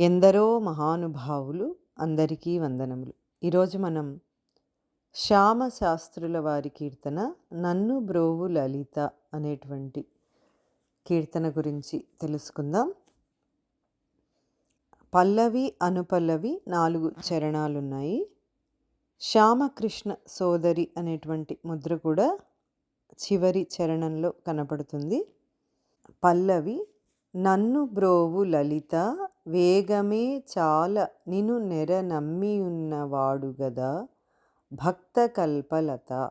ఎందరో మహానుభావులు అందరికీ వందనములు. ఈరోజు మనం శ్యామ శాస్త్రుల వారి కీర్తన నన్ను బ్రోవు లలిత అనేటువంటి కీర్తన గురించి తెలుసుకుందాం. పల్లవి అనుపల్లవి నాలుగు చరణాలున్నాయి. శ్యామకృష్ణ సోదరి అనేటువంటి ముద్ర కూడా చివరి చరణంలో కనపడుతుంది. పల్లవి నన్ను బ్రోవు లలిత వేగమే చాల. నిను నెర నమ్మియున్నవాడు గదా భక్త కల్పలత.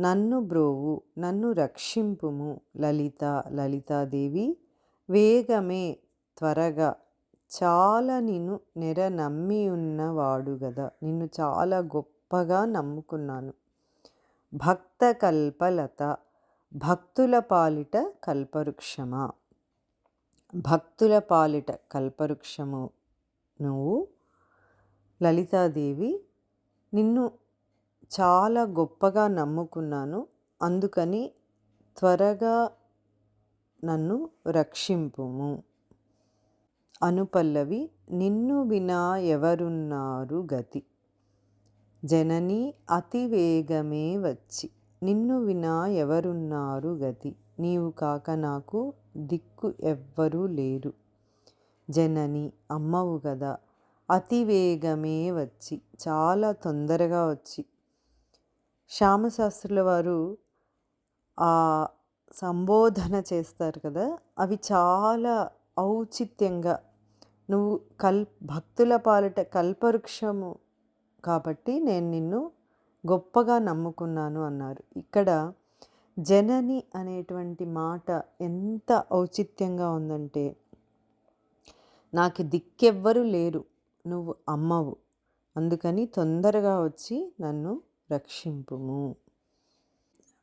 నన్ను బ్రోవు నన్ను రక్షింపుము లలిత లలితాదేవి. వేగమే త్వరగా. చాలా నిన్ను నెర నమ్మి ఉన్నవాడు గదా నిన్ను చాలా గొప్పగా నమ్ముకున్నాను. భక్త కల్పలత భక్తుల పాలిట కల్పవృక్షమా? భక్తుల పాలిట కల్పవృక్షము నువ్వు లలితాదేవి నిన్ను చాలా గొప్పగా నమ్ముకున్నాను. అందుకని త్వరగా నన్ను రక్షింపుము. అనుపల్లవి నిన్ను వినా ఎవరున్నారు గతి? జనని అతివేగమే వచ్చి నిన్ను వినా ఎవరున్నారు గతి? నీవు కాక నాకు దిక్కు ఎవ్వరూ లేరు. జనని అమ్మవు కదా అతివేగమే వచ్చి చాలా తొందరగా వచ్చి. శ్యామశాస్త్రుల వారు ఆ సంబోధన చేస్తారు కదా అవి చాలా ఔచిత్యంగా. నువ్వు కల్ భక్తుల పాలిట కల్పవృక్షము కాబట్టి నేను నిన్ను గొప్పగా నమ్ముకున్నాను అన్నారు. ఇక్కడ జనని అనేటువంటి మాట ఎంత ఔచిత్యంగా ఉందంటే నాకు దిక్కెవ్వరు లేరు నువ్వు అమ్మవు. అందుకని తొందరగా వచ్చి నన్ను రక్షింపుము.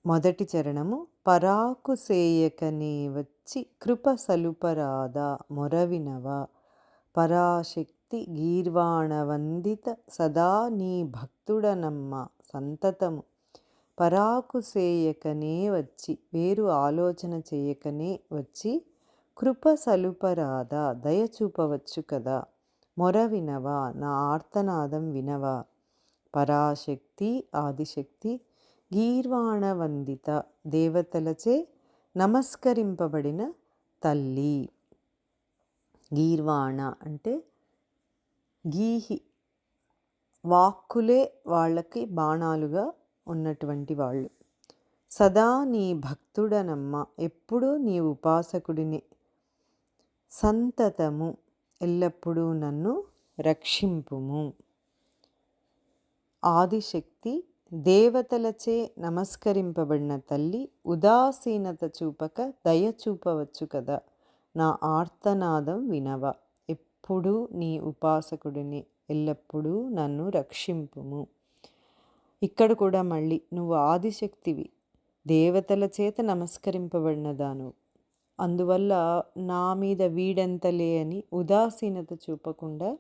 మొదటి చరణము పరాకు సేయకనే వచ్చి కృప సలుపరాదా మొరవినవ. పరాశక్తి గీర్వాణవందిత సదా నీ భక్తుడనమ్మ సంతతము. పరాకు చేయకనే వచ్చి వేరు ఆలోచన చేయకనే వచ్చి కృప సలుపరాదా దయ చూపవచ్చు కదా. మొర వినవా నా ఆర్తనాదం వినవా. పరాశక్తి ఆదిశక్తి గీర్వాణవందిత దేవతలచే నమస్కరింపబడిన తల్లి. గీర్వాణ అంటే గీహి వాక్కులే వాళ్ళకి బాణాలుగా ఉన్నటువంటి వాళ్ళు. సదా నీ భక్తుడనమ్మ ఎప్పుడూ నీ ఉపాసకుడిని. సంతతము ఎల్లప్పుడూ నన్ను రక్షింపుము. ఆదిశక్తి దేవతలచే నమస్కరింపబడిన తల్లి ఉదాసీనత చూపక దయ చూపవచ్చు కదా. నా ఆర్తనాదం వినవ. ఎప్పుడూ నీ ఉపాసకుడిని ఎల్లప్పుడూ నన్ను రక్షింపుము. ఇక్కడ కూడా మళ్ళీ నువ్వు ఆదిశక్తివి దేవతల చేత నమస్కరింపబడినదాను. అందువల్ల నా మీద వీడంతలే అని ఉదాసీనత చూపకుండా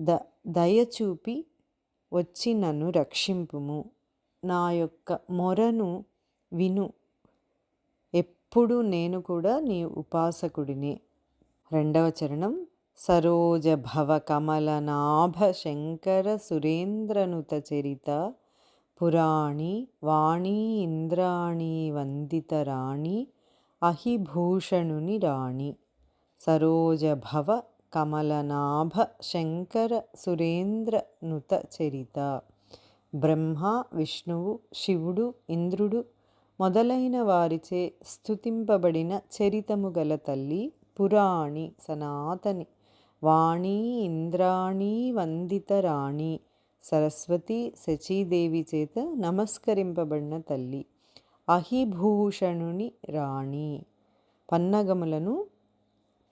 ద దయ చూపి వచ్చి నన్ను రక్షింపుము. నా యొక్క మొరను విను. ఎప్పుడు నేను కూడా నీ ఉపాసకుడిని. రెండవ చరణం సరోజ భవ కమల నాభ శంకర సురేంద్రనుత చరిత పురాణి వాణీ ఇంద్రాణి వందిత రాణి అహిభూషణుని రాణి సరోజ భవ కమలనాభ శంకర సురేంద్ర నుత చరిత బ్రహ్మ విష్ణువు శివుడు ఇంద్రుడు మొదలైన వారిచే స్థుతింపబడిన చరితము గల తల్లి పురాణి సనాతని వాణి ఇంద్రాణి వందితరాణి సరస్వతి శచీదేవి చేత నమస్కరింపబడిన తల్లి. అహిభూషణుని రాణి. పన్నగములను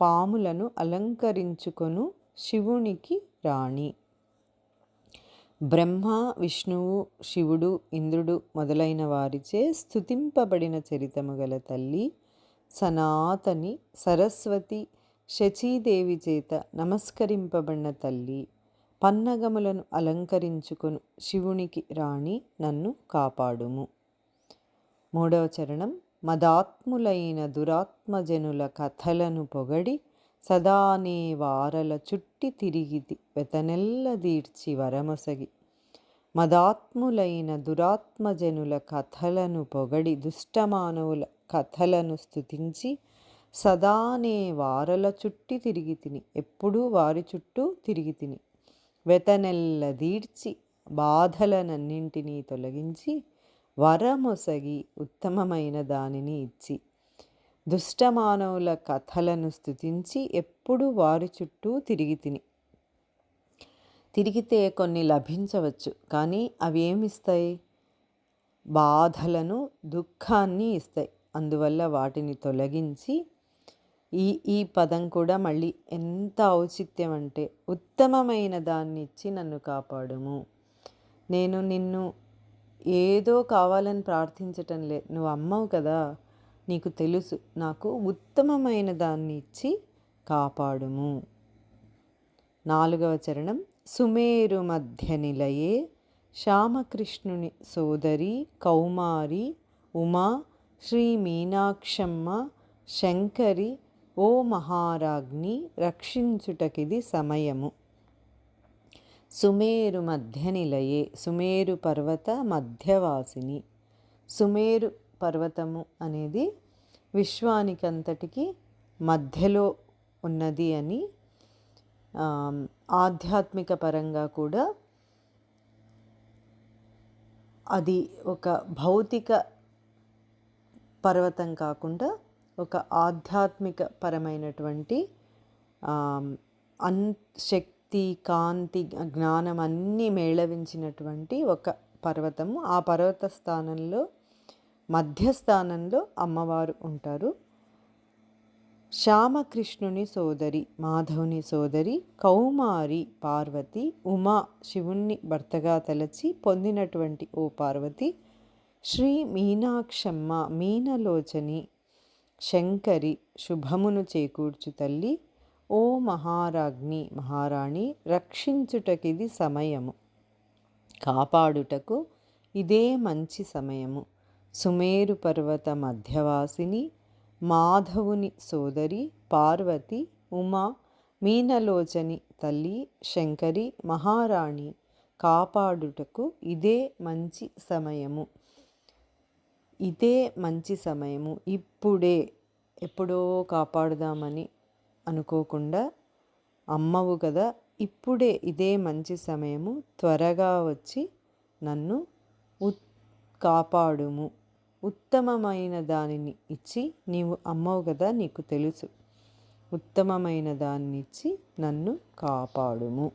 పాములను అలంకరించుకొను శివునికి రాణి. బ్రహ్మ విష్ణువు శివుడు ఇంద్రుడు మొదలైన వారిచే స్థుతింపబడిన చరితము గల తల్లి సనాతని సరస్వతి శచీదేవి చేత నమస్కరింపబడిన తల్లి పన్నగములను అలంకరించుకొను శివునికి రాణి నన్ను కాపాడుము. మూడవ చరణం. మదాత్ములైన దురాత్మజనుల కథలను పొగడి సదానే వారల చుట్టి తిరిగి వెతనెల్ల దీర్చి వరమొసగి. మదాత్ములైన దురాత్మజనుల కథలను పొగడి దుష్టమానవుల కథలను స్థుతించి సదానే వారల చుట్టి తిరిగి తిని ఎప్పుడూ వారి చుట్టూ తిరిగి తిని. వెతనెల్ల దీడ్చి బాధలనన్నింటినీ తొలగించి వరమొసగి ఉత్తమమైన దానిని ఇచ్చి. దుష్టమానవుల కథలను స్థుతించి ఎప్పుడు వారి చుట్టూ తిరిగి తిని. తిరిగితే కొన్ని లభించవచ్చు కానీ అవి ఏమిస్తాయి? బాధలను దుఃఖాన్ని ఇస్తాయి. అందువల్ల వాటిని తొలగించి ఈ ఈ పదం కూడా మళ్ళీ ఎంత ఔచిత్యం అంటే ఉత్తమమైన దాన్ని ఇచ్చి నన్ను కాపాడుము. నేను నిన్ను ఏదో కావాలని ప్రార్థించటం లే నువ్వు అమ్మవు కదా నీకు తెలుసు నాకు ఉత్తమమైన దాన్ని ఇచ్చి కాపాడుము. నాలుగవ చరణం సుమేరు మధ్య నిలయే శ్యామకృష్ణుని సోదరి కౌమారి ఉమా శ్రీ మీనాక్షమ్మ శంకరి ఓ మహారాజ్ని రక్షించుటకిది సమయము. సుమేరు మధ్య నిలయే సుమేరు పర్వత మధ్యవాసిని. సుమేరు పర్వతము అనేది విశ్వానికంతటికి మధ్యలో ఉన్నది అని ఆధ్యాత్మిక పరంగా కూడా అది ఒక భౌతిక పర్వతం కాకుండా ఒక ఆధ్యాత్మిక పరమైనటువంటి అన్ శక్తి కాంతి జ్ఞానం అన్నీ మేళవించినటువంటి ఒక పర్వతము. ఆ పర్వత స్థానంలో మధ్యస్థానంలో అమ్మవారు ఉంటారు. శ్యామకృష్ణుని సోదరి మాధవుని సోదరి కౌమారి పార్వతి ఉమా శివుణ్ణి భర్తగా తలచి పొందినటువంటి ఓ పార్వతి శ్రీ మీనాక్షమ్మ మీనలోచని శంకరి శుభమును చేకూర్చు తల్లి ఓ మహారాజ్ఞి మహారాణి రక్షించుటకిది సమయము. కాపాడుటకు ఇదే మంచి సమయము. సుమేరు పర్వత మధ్యవాసిని మాధవుని సోదరి పార్వతి ఉమా మీనలోచని తల్లి శంకరి మహారాణి కాపాడుటకు ఇదే మంచి సమయము. ఇదే మంచి సమయము. ఇప్పుడే ఎప్పుడో కాపాడుదామని అనుకోకుండా అమ్మవు కదా ఇప్పుడే ఇదే మంచి సమయము. త్వరగా వచ్చి నన్ను ఉత్ కాపాడుము. ఉత్తమమైన దానిని ఇచ్చి నీవు అమ్మవు కదా నీకు తెలుసు. ఉత్తమమైన దాన్ని ఇచ్చి నన్ను కాపాడుము.